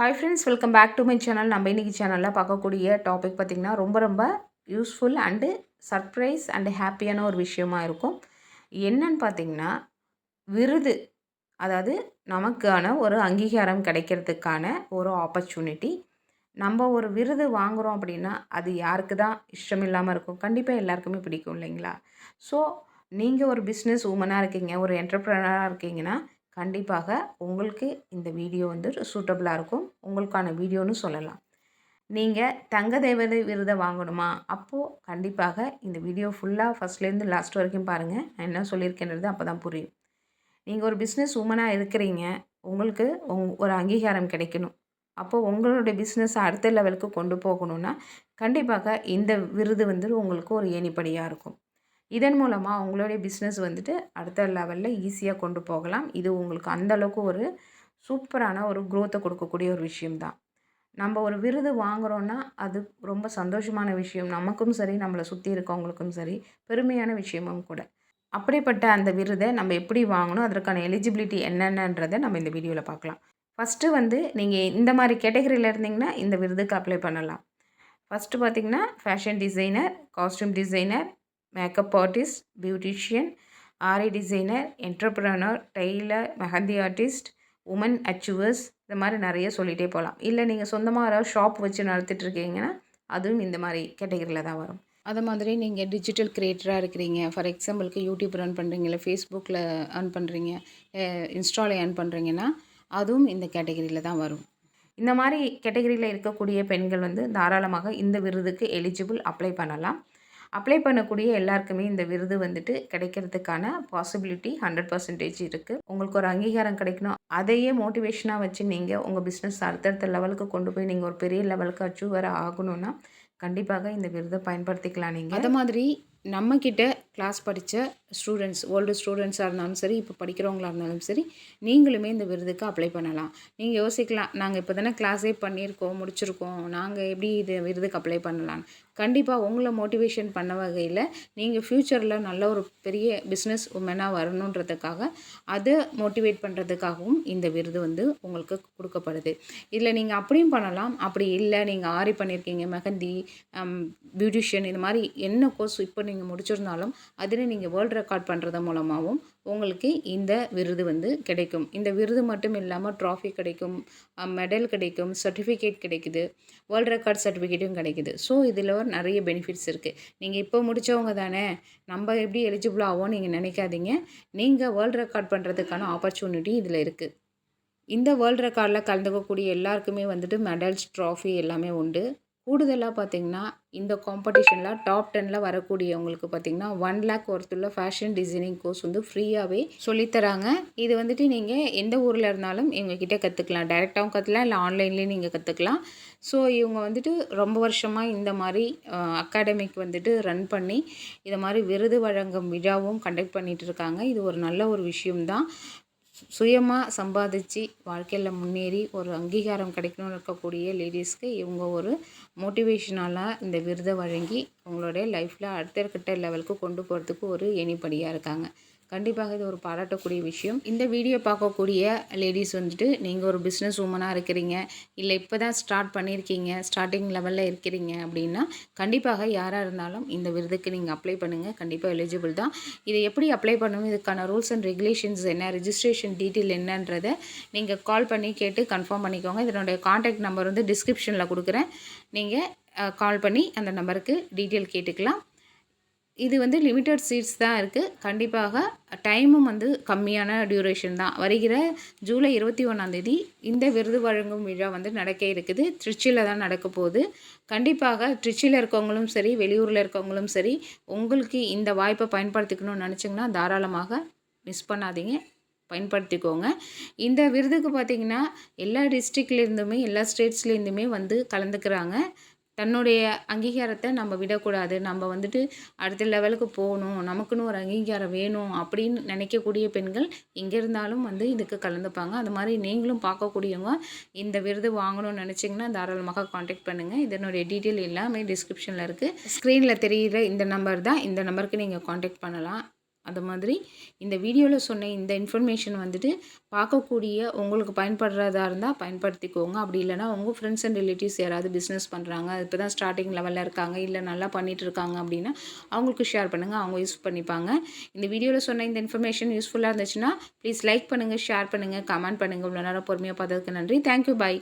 Hi friends welcome back to my channel நம்ம இன்றைக்கி சேனலில் பார்க்கக்கூடிய டாபிக் பார்த்திங்கன்னா ரொம்ப ரொம்ப யூஸ்ஃபுல் அண்டு சர்ப்ரைஸ் அண்டு ஹாப்பியான ஒரு விஷயமா இருக்கும். என்னன்னு பார்த்தீங்கன்னா விருது அதாவது நமக்கான ஒரு அங்கீகாரம் கிடைக்கிறதுக்கான ஒரு ஆப்பர்ச்சுனிட்டி நம்ம ஒரு விருது வாங்குகிறோம் அப்படின்னா அது யாருக்கு தான் இஷ்டம் இல்லாமல் இருக்கும். கண்டிப்பாக எல்லாருக்குமே பிடிக்கும் இல்லைங்களா? ஸோ நீங்கள் ஒரு பிஸ்னஸ் உமனாக இருக்கீங்க ஒரு என்டர்ப்ரனராக இருக்கீங்கன்னா கண்டிப்பாக உங்களுக்கு இந்த வீடியோ வந்து சூட்டபுளாக இருக்கும். உங்களுக்கான வீடியோன்னு சொல்லலாம். நீங்கள் தங்க தேவதை விருதை வாங்கணுமா? அப்போது கண்டிப்பாக இந்த வீடியோ ஃபுல்லாக ஃபஸ்ட்லேருந்து லாஸ்ட் வரைக்கும் பாருங்கள் நான் என்ன சொல்லியிருக்கேன்றது அப்போ தான் புரியும். நீங்கள் ஒரு பிஸ்னஸ் உமனாக இருக்கிறீங்க. உங்களுக்கு உங் ஒரு அங்கீகாரம் கிடைக்கணும். அப்போது உங்களுடைய பிஸ்னஸை அடுத்த லெவலுக்கு கொண்டு போகணுன்னா கண்டிப்பாக இந்த விருது வந்து உங்களுக்கு ஒரு ஏணிப்படியாக இருக்கும். இதன் மூலமாக அவங்களுடைய பிஸ்னஸ் வந்துட்டு அடுத்த லெவலில் ஈஸியாக கொண்டு போகலாம். இது உங்களுக்கு அந்த அளவுக்கு ஒரு சூப்பரான ஒரு குரோத்தை கொடுக்கக்கூடிய ஒரு விஷயம்தான் நம்ம ஒரு விருது வாங்குகிறோன்னா அது ரொம்ப சந்தோஷமான விஷயம். நமக்கும் சரி நம்மளை சுற்றி இருக்கவங்களுக்கும் சரி பெருமையான விஷயமும் கூட. அப்படிப்பட்ட அந்த விருதை நம்ம எப்படி வாங்கணும் அதற்கான எலிஜிபிலிட்டி என்னென்னன்றதை நம்ம இந்த வீடியோவில் பார்க்கலாம். ஃபஸ்ட்டு வந்து நீங்கள் இந்த மாதிரி கேட்டகரியில் இருந்தீங்கன்னா இந்த விருதுக்கு அப்ளை பண்ணலாம். ஃபஸ்ட்டு பார்த்திங்கன்னா fashion designer costume designer makeup artist beautician aari designer entrepreneur tailor mehndi artist woman achievers இந்த மாதிரி நிறைய சொல்லிகிட்டே போகலாம். இல்லை நீங்கள் சொந்தமாக யாராவது ஷாப் வச்சு நடத்திட்டு இருக்கீங்கன்னா அதுவும் இந்த மாதிரி கேட்டகரியில் தான் வரும். அது மாதிரி நீங்கள் டிஜிட்டல் க்ரியேட்டராக இருக்கிறீங்க. ஃபார் எக்ஸாம்பிளுக்கு யூடியூப் ரன் பண்ணுறீங்க இல்லை ஃபேஸ்புக்கில் ஏர்ன் பண்ணுறீங்க இன்ஸ்டாவில் ஏர்ன் பண்ணுறீங்கன்னா அதுவும் இந்த கேட்டகரியில் தான் வரும். இந்த மாதிரி கேட்டகரியில் இருக்கக்கூடிய பெண்கள் வந்து தாராளமாக இந்த விருதுக்கு எலிஜிபிள் அப்ளை பண்ணலாம். அப்ளை பண்ணக்கூடிய எல்லாருக்குமே இந்த விருது வந்துட்டு கிடைக்கிறதுக்கான பாசிபிலிட்டி ஹண்ட்ரட் பர்சன்டேஜ் இருக்குது உங்களுக்கு ஒரு அங்கீகாரம் கிடைக்கணும். அதையே மோட்டிவேஷனாக வச்சு நீங்கள் உங்கள் பிஸ்னஸ் அடுத்தடுத்த லெவலுக்கு கொண்டு போய் நீங்கள் ஒரு பெரிய லெவலுக்கு அச்சீவ் வர ஆகணும்னா கண்டிப்பாக இந்த விருதை பயன்படுத்திக்கலாம் நீங்கள் அது மாதிரி நம்மக்கிட்ட கிளாஸ் படித்த ஸ்டூடெண்ட்ஸ் ஓல்டு ஸ்டூடெண்ட்ஸாக இருந்தாலும் சரி இப்போ படிக்கிறவங்களா இருந்தாலும் சரி நீங்களுமே இந்த விருதுக்கு அப்ளை பண்ணலாம். நீங்கள் யோசிக்கலாம் நாங்கள் இப்போ தானே கிளாஸே பண்ணியிருக்கோம் முடிச்சிருக்கோம் நாங்கள் எப்படி இது விருதுக்கு அப்ளை பண்ணலாம்? கண்டிப்பாக உங்களை மோட்டிவேஷன் பண்ண வகையில் நீங்கள் ஃப்யூச்சரில் நல்ல ஒரு பெரிய பிஸ்னஸ் உமனாக வரணுன்றதுக்காக அதை மோட்டிவேட் பண்ணுறதுக்காகவும் இந்த விருது வந்து உங்களுக்கு கொடுக்கப்படுது. இதில் நீங்கள் அப்படியும் பண்ணலாம் அப்படி இல்லை நீங்கள் ஆரி பண்ணியிருக்கீங்க மெஹந்தி பியூட்டிஷியன் இந்த மாதிரி என்ன கோர்ஸ் இப்போ நீங்கள் முடிச்சிருந்தாலும் அதில் நீங்கள் வேர்ல்டு ரெக்கார்ட் பண்ணுறது மூலமாகவும் உங்களுக்கு இந்த விருது வந்து கிடைக்கும். இந்த விருது மட்டும் இல்லாமல் ட்ராஃபி கிடைக்கும் மெடல் கிடைக்கும் சர்டிஃபிகேட் கிடைக்குது வேர்ல்டு ரெக்கார்ட் சர்டிஃபிகேட்டும் கிடைக்குது. ஸோ இதில் நிறைய பெனிஃபிட்ஸ் இருக்குது நீங்கள் இப்போ முடித்தவங்க தானே நம்ம எப்படி எலிஜிபிள் ஆகும் நீங்கள் நினைக்காதீங்க. நீங்கள் வேர்ல்டு ரெக்கார்ட் பண்ணுறதுக்கான ஆப்பர்ச்சுனிட்டி இதில் இருக்குது இந்த வேர்ல்டு ரெக்கார்டில் கலந்துக்கக்கூடிய எல்லாருக்குமே வந்துட்டு மெடல்ஸ் ட்ராஃபி எல்லாமே உண்டு. கூடுதலாக பார்த்திங்கன்னா இந்த காம்படிஷனில் டாப் டெனில் வரக்கூடியவங்களுக்கு பார்த்திங்கன்னா ஒன் லேக் ஒருத்துள்ள ஃபேஷன் டிசைனிங் கோர்ஸ் வந்து ஃப்ரீயாகவே சொல்லித்தராங்க. இது வந்துட்டு நீங்கள் எந்த ஊரில் இருந்தாலும் எங்ககிட்ட கற்றுக்கலாம் டைரெக்டாகவும் கற்றுக்கலாம் இல்லை ஆன்லைன்லேயும் நீங்கள் கற்றுக்கலாம் ஸோ இவங்க வந்துட்டு ரொம்ப வருஷமாக இந்த மாதிரி அகாடமிக் வந்துட்டு ரன் பண்ணி இதை மாதிரி விருது வழங்கும் விழாவும் கண்டக்ட் பண்ணிகிட்டு இருக்காங்க. இது ஒரு நல்ல ஒரு விஷயம்தான். சுயமாக சம்பாதிச்சு வாழ்க்கையில் முன்னேறி ஒரு அங்கீகாரம் கிடைக்கணும்னு இருக்கக்கூடிய லேடிஸ்க்கு இவங்க ஒரு மோட்டிவேஷனாலாக இந்த விருதை வழங்கி அவங்களுடைய லைஃப்பில் அடுத்த லெவலுக்கு கொண்டு போகிறதுக்கு ஒரு எணிப்படியாக இருக்காங்க. கண்டிப்பாக இது ஒரு பாராட்டக்கூடிய விஷயம். இந்த வீடியோ பார்க்கக்கூடிய லேடிஸ் வந்துட்டு நீங்கள் ஒரு பிஸ்னஸ் உமனாக இருக்கிறீங்க. இல்லை இப்போ தான் ஸ்டார்ட் பண்ணியிருக்கீங்க ஸ்டார்டிங் லெவலில் இருக்கிறீங்க அப்படின்னா கண்டிப்பாக யாராக இருந்தாலும் இந்த விருதுக்கு நீங்கள் அப்ளை பண்ணுங்கள் கண்டிப்பாக எலிஜிபிள் தான். இதை எப்படி அப்ளை பண்ணணும்? இதுக்கான ரூல்ஸ் அண்ட் ரெகுலேஷன்ஸ் என்ன? ரிஜிஸ்ட்ரேஷன் டீட்டெயில் என்னன்றதை நீங்கள் கால் பண்ணி கேட்டு கன்ஃபார்ம் பண்ணிக்கோங்க. இதனுடைய காண்டாக்ட் நம்பர் வந்து டிஸ்கிரிப்ஷனில் கொடுக்குறேன். நீங்கள் கால் பண்ணி அந்த நம்பருக்கு டீட்டெயில் கேட்டுக்கலாம். இது வந்து லிமிட்டட் சீட்ஸ் தான் இருக்குது கண்டிப்பாக டைமும் வந்து கம்மியான டியூரேஷன் தான். வருகிற ஜூலை இருபத்தி ஒன்றாந்தேதி இந்த விருது வழங்கும் விழா வந்து நடக்க இருக்குது. திருச்சியில் தான் நடக்க போகுது. கண்டிப்பாக திருச்சியில் இருக்கவங்களும் சரி வெளியூரில் இருக்கவங்களும் சரி உங்களுக்கு இந்த வாய்ப்பை பயன்படுத்திக்கணும்னு நினச்சிங்கன்னா தாராளமாக மிஸ் பண்ணாதீங்க. பயன்படுத்திக்கோங்க. இந்த விருதுக்கு பார்த்திங்கன்னா எல்லா டிஸ்ட்ரிக்ட்லேருந்துமே எல்லா ஸ்டேட்ஸ்லேருந்துமே வந்து கலந்துக்கிறாங்க. தன்னுடைய அங்கீகாரத்தை நம்ம விடக்கூடாது. நம்ம வந்துட்டு அடுத்த லெவலுக்கு போகணும். நமக்குன்னு ஒரு அங்கீகாரம் வேணும் அப்படின்னு நினைக்கக்கூடிய பெண்கள் எங்கே இருந்தாலும் வந்து இதுக்கு கலந்துப்பாங்க. அது மாதிரி நீங்களும் பார்க்கக்கூடியவங்க இந்த விருது வாங்கணும்னு நினச்சிங்கன்னா தாராளமாக காண்டாக்ட் பண்ணுங்கள் இதனுடைய டீட்டெயில் எல்லாமே டிஸ்கிரிப்ஷனில் இருக்குது ஸ்க்ரீனில் தெரிகிற இந்த நம்பர் தான். இந்த நம்பருக்கு நீங்கள் காண்டாக்ட் பண்ணலாம். அது மாதிரி இந்த வீடியோவில் சொன்ன இந்த இன்ஃபர்மேஷன் வந்துட்டு பார்க்கக்கூடிய உங்களுக்கு பயன்படுறதா இருந்தால் பயன்படுத்திக்கோங்க. அப்படி இல்லைனா உங்கள் ஃப்ரெண்ட்ஸ் அண்ட் ரிலேட்டிவ்ஸ் யாராவது பிஸ்னஸ் பண்ணுறாங்க இப்போ தான் ஸ்டார்டிங் லெவலில் இருக்காங்க இல்லை நல்லா பண்ணிகிட்டு இருக்காங்க அப்படின்னா அவங்களுக்கு ஷேர் பண்ணுங்கள் அவங்க யூஸ் பண்ணிப்பாங்க. இந்த வீடியோவில் சொன்ன இந்த இன்ஃபர்மேஷன் யூஸ்ஃபுல்லாக இருந்துச்சுன்னா ப்ளீஸ் லைக் பண்ணுங்கள் ஷேர் பண்ணுங்கள் கமெண்ட் பண்ணுங்கள் இவ்வளோ நேரம் பொறுமையாக பார்த்ததுக்கு நன்றி. Thank you bye